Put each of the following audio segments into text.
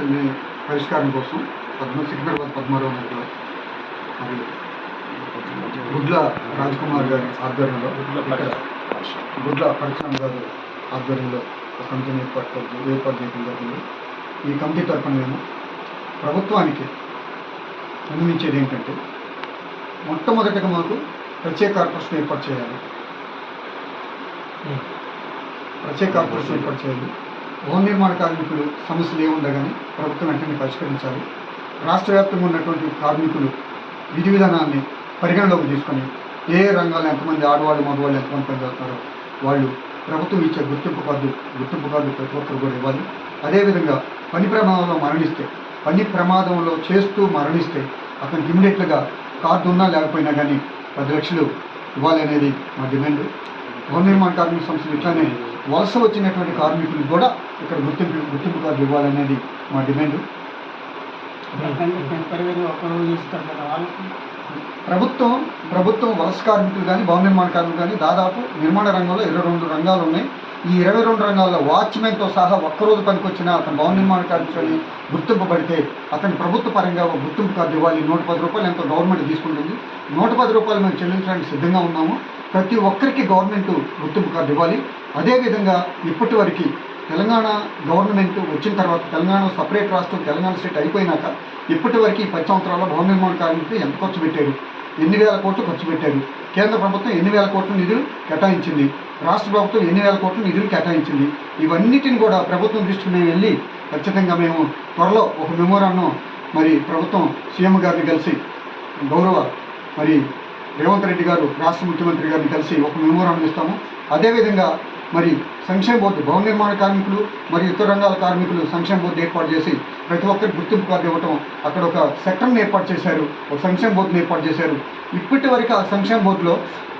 సమస్యల్ని పరిష్కారం కోసం పద్మ సికింద్రాబాద్ పద్మారావు నగర్లో మరి గుడ్ల రాజ్కుమార్ గారి ఆధ్వర్యంలో గుడ్ల పరశురామ్. గారు ఆధ్వర్యంలో ఒక కమిటీని ఏర్పాటు ఏర్పాటు చేయడం జరిగింది. ఈ కమిటీ తరఫున మేము ప్రభుత్వానికి అందించేది ఏంటంటే మొట్టమొదటిగా మాకు ప్రత్యేక కార్పొరేషన్ ఏర్పాటు చేయాలి. ప్రత్యేక కార్పొరేషన్ ఏర్పాటు చేయాలి. భవన నిర్మాణ కార్మికులు సమస్యలు ఏముండగానే ప్రభుత్వం వెంటనే పరిష్కరించాలి. రాష్ట్ర వ్యాప్తంగా ఉన్నటువంటి కార్మికులు విధి విధానాన్ని పరిగణలోకి తీసుకొని ఏ ఏ రంగాల్లో ఎంతమంది ఆడవాళ్ళు మగవాళ్ళు ఎంతమంది పనిచేస్తారో వాళ్ళు ప్రభుత్వం ఇచ్చే గుర్తింపు కార్డు గుర్తింపు కార్డు ప్రతి ఒక్కరు కూడా ఇవ్వాలి. అదేవిధంగా పని ప్రమాదంలో మరణిస్తే పని ప్రమాదంలో చేస్తూ మరణిస్తే అతనికి ఇమీడియట్గా కార్డు ఉన్నా లేకపోయినా కానీ పది లక్షలు ఇవ్వాలి అనేది మా డిమాండ్. భవన నిర్మాణ కార్మిక సంస్థలు ఇట్లానే వలస వచ్చినటువంటి కార్మికులకు కూడా ఇక్కడ గుర్తింపు గుర్తింపు కార్డు ఇవ్వాలనేది మా డిమాండ్. ప్రభుత్వం ప్రభుత్వం వలస కార్మికులు కానీ భవన నిర్మాణ కార్మికులు కానీ దాదాపు నిర్మాణ రంగంలో ఇరవై రెండు రంగాలు ఉన్నాయి. ఈ ఇరవై రెండు రంగాల్లో వాచ్మెన్తో సహా ఒక్కరోజు పనికొచ్చిన అతను భవన నిర్మాణ కార్మికులని గుర్తింపబడితే అతని ప్రభుత్వ పరంగా ఒక గుర్తింపు కార్డు ఇవ్వాలి. నూట పది రూపాయలు ఎంతో గవర్నమెంట్ తీసుకుంటుంది. నూట పది రూపాయలు మేము చెల్లించడానికి సిద్ధంగా ఉన్నాము. ప్రతి ఒక్కరికి గవర్నమెంట్ గుర్తింపు కార్డు ఇవ్వాలి. అదేవిధంగా ఇప్పటి వరకు తెలంగాణ గవర్నమెంట్ వచ్చిన తర్వాత తెలంగాణ సపరేట్ రాష్ట్రం తెలంగాణ స్టేట్ అయిపోయినాక ఇప్పటి వరకు ఈ పది సంవత్సరాల్లో భవన నిర్మాణ కార్మికులు ఎంత ఖర్చు పెట్టారు? ఎన్ని వేల కోట్లు ఖర్చు పెట్టారు? కేంద్ర ప్రభుత్వం ఎన్ని వేల కోట్ల నిధులు కేటాయించింది? రాష్ట్ర ప్రభుత్వం ఎన్ని వేల కోట్ల నిధులు కేటాయించింది? ఇవన్నిటిని కూడా ప్రభుత్వం దృష్టికి మేము వెళ్ళి ఖచ్చితంగా మేము త్వరలో ఒక మెమోరాను మరి ప్రభుత్వం సీఎం గారిని కలిసి గౌరవ మరి రేవంత్ రెడ్డి గారు రాష్ట్ర ముఖ్యమంత్రి గారిని కలిసి ఒక మెమోరాండం ఇస్తాము. అదేవిధంగా మరి సంక్షేమ బోర్డు భవన నిర్మాణ కార్మికులు మరియు ఇతర రంగాల కార్మికులు సంక్షేమ బోర్డు ఏర్పాటు చేసి ప్రతి ఒక్కరికి గుర్తింపు కార్డు ఇవ్వటం అక్కడ ఒక సెక్టర్ని ఏర్పాటు చేశారు ఒక సంక్షేమ బోర్డుని ఏర్పాటు చేశారు. ఇప్పటి వరకు ఆ సంక్షేమ బోర్డులో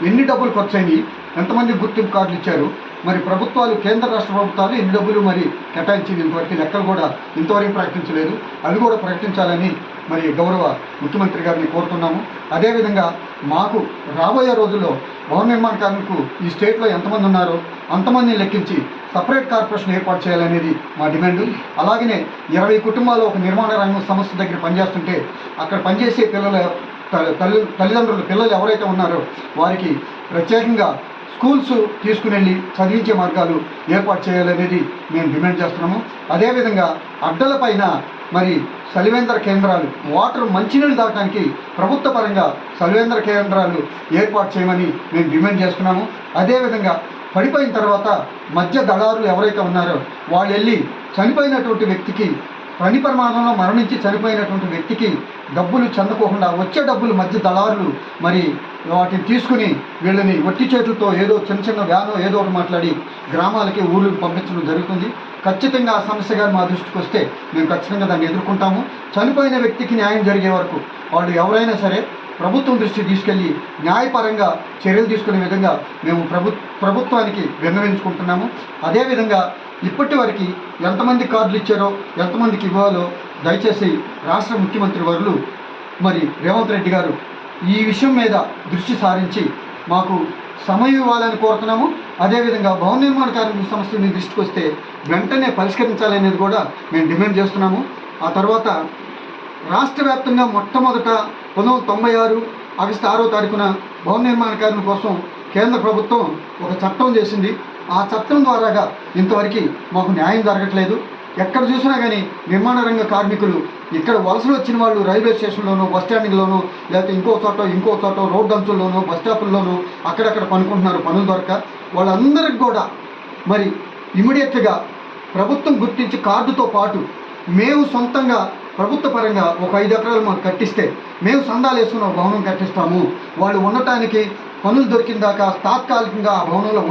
ఎన్ని డబ్బులు ఖర్చు అయినాయి ఎంతమంది గుర్తింపు కార్డులు ఇచ్చారు మరి ప్రభుత్వాలు కేంద్ర రాష్ట్ర ప్రభుత్వాలు ఎన్ని డబ్బులు మరి కేటాయించింది ఇంతవరకు లెక్కలు కూడా ఇంతవరకు ప్రకటించలేదు. అవి కూడా ప్రకటించాలని మరి గౌరవ ముఖ్యమంత్రి గారిని కోరుతున్నాము. అదేవిధంగా మాకు రాబోయే రోజుల్లో భవన నిర్మాణ కార్మికులు ఈ స్టేట్లో ఎంతమంది ఉన్నారో అంతమందిని లెక్కించి సపరేట్ కార్పొరేషన్ ఏర్పాటు చేయాలనేది మా డిమాండ్. అలాగనే ఇరవై కుటుంబాలు ఒక నిర్మాణ రంగం సంస్థ దగ్గర పనిచేస్తుంటే అక్కడ పనిచేసే పిల్లల తల్లి- తల్లిదండ్రులు పిల్లలు ఎవరైతే ఉన్నారో వారికి ప్రత్యేకంగా స్కూల్స్ తీసుకుని వెళ్ళి చదివించే మార్గాలు ఏర్పాటు చేయాలనేది మేము డిమాండ్ చేస్తున్నాము. అదేవిధంగా అడ్డల పైన మరి సలివేంద్ర కేంద్రాలు వాటర్ మంచినీళ్ళు తాగడానికి ప్రభుత్వ పరంగా సలివేంద్ర కేంద్రాలు ఏర్పాటు చేయమని మేము డిమాండ్ చేస్తున్నాము. అదేవిధంగా పడిపోయిన తర్వాత మధ్య దళారులు ఎవరైతే ఉన్నారో వాళ్ళు వెళ్ళి చనిపోయినటువంటి వ్యక్తికి పని ప్రమాదంలో మరణించి చనిపోయినటువంటి వ్యక్తికి డబ్బులు చెందకోకుండా వచ్చే డబ్బులు మధ్య దళారులు మరి వాటిని తీసుకుని వీళ్ళని ఒట్టి చేతులతో ఏదో చిన్న చిన్న వ్యానో ఏదో ఒకటి మాట్లాడి గ్రామాలకి ఊళ్ళకి పంపించడం జరుగుతుంది. ఖచ్చితంగా ఆ సమస్య గారు మా దృష్టికి వస్తే మేము ఖచ్చితంగా దాన్ని ఎదుర్కొంటాము. చనిపోయిన వ్యక్తికి న్యాయం జరిగే వరకు వాళ్ళు ఎవరైనా సరే ప్రభుత్వం దృష్టికి తీసుకెళ్ళి న్యాయపరంగా చర్యలు తీసుకునే విధంగా మేము ప్రభు ప్రభుత్వానికి విన్నవించుకుంటున్నాము. అదేవిధంగా ఇప్పటి వరకు ఎంతమంది కార్డులు ఇచ్చారో ఎంతమందికి ఇవ్వాలో దయచేసి రాష్ట్ర ముఖ్యమంత్రి వర్లు మరి రేవంత్ రెడ్డి గారు ఈ విషయం మీద దృష్టి సారించి మాకు సమయం ఇవ్వాలని కోరుతున్నాము. అదేవిధంగా భవన నిర్మాణ కార్మిక సమస్య మీ దృష్టికి వస్తే వెంటనే పరిష్కరించాలనేది కూడా మేము డిమాండ్ చేస్తున్నాము. ఆ తర్వాత రాష్ట్ర వ్యాప్తంగా మొట్టమొదట పంతొమ్మిది వందల తొంభై ఆరు ఆగస్టు ఆరో తారీఖున భవన నిర్మాణ కార్మిక కోసం కేంద్ర ప్రభుత్వం ఒక చట్టం చేసింది. ఆ చట్టం ద్వారాగా ఇంతవరకు మాకు న్యాయం జరగట్లేదు. ఎక్కడ చూసినా కానీ నిర్మాణ రంగ కార్మికులు. ఇక్కడ వలసలు వచ్చిన వాళ్ళు రైల్వే స్టేషన్లోనో బస్ స్టాండింగ్లోనూ లేకపోతే ఇంకో చోట ఇంకో చోట రోడ్డు అంచుల్లోనూ బస్ స్టాపుల్లోనూ అక్కడక్కడ పనుకుంటున్నారు పనులు దొరక. వాళ్ళందరికి కూడా మరి ఇమీడియట్గా ప్రభుత్వం గుర్తించి కార్డుతో పాటు మేము సొంతంగా ప్రభుత్వ పరంగా ఒక ఐదు ఎకరాలు మాకు కట్టిస్తే మేము సందాలు వేసుకున్న భవనం కట్టిస్తాము. వాళ్ళు ఉండటానికి పనులు దొరికిన దాకా తాత్కాలికంగా ఆ భవనంలో